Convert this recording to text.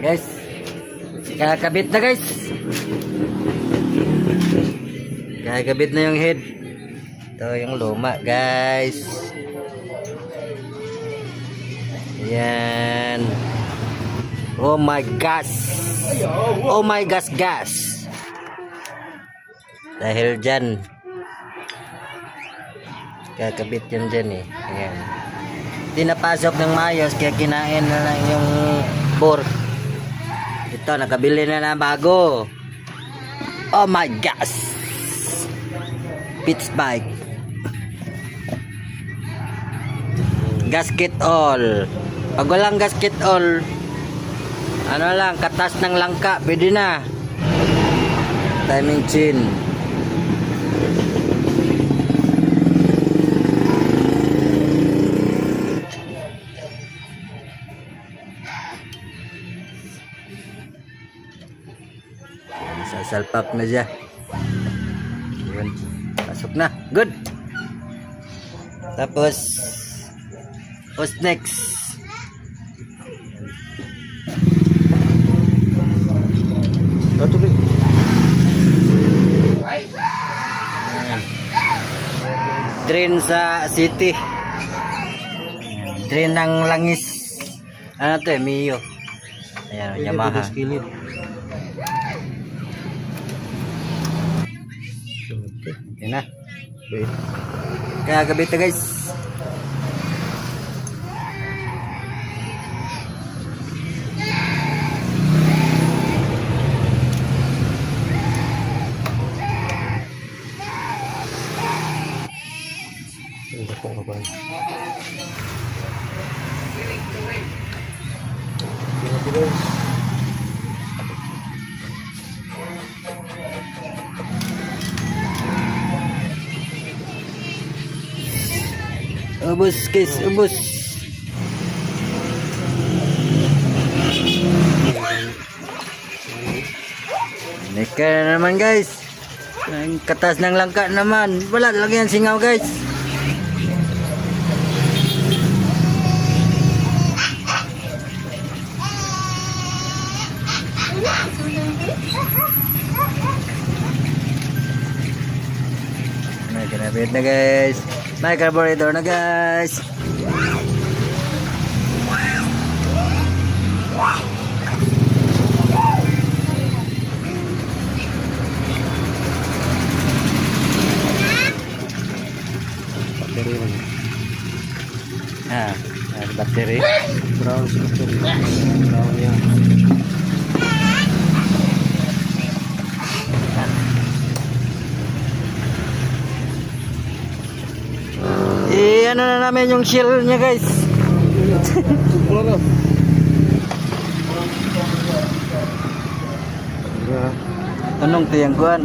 Guys. Kakabit na guys. Kakabit na yung head. Ito yung luma guys. Ayan. Oh my gosh. Oh my gosh gas. Dahil dyan. Kakabit yun dyan eh. Ayan. Hindi napasok ng mayos kaya kinain na lang yung board. Ito, nakabili na na bago. Oh my gosh. Pitch bike. Gasket all. Pag walang gasket all, ano lang, katas ng langka, pwede na. Timing chin. Sasalpak na siya. Yun. Pasok na. Good. Tapos, what's next? Patuloy. Ayan. Drain sa city. Drain ng langis. Ano to eh, Mio. Ayan, Yamaha. Yan na. Kaya gabi to guys. Ubus guys, ubus. Nika na naman guys. Ang katas ng langka naman. Wala lang yan singaw guys. May kinabit na guys. May carburetor na guys. Battery man. Ah, ada bateri. Brown battery. Brown yan. Eh, ano na namin yung shell niya guys. Wala na. Yeah. Anong tiyang kuan?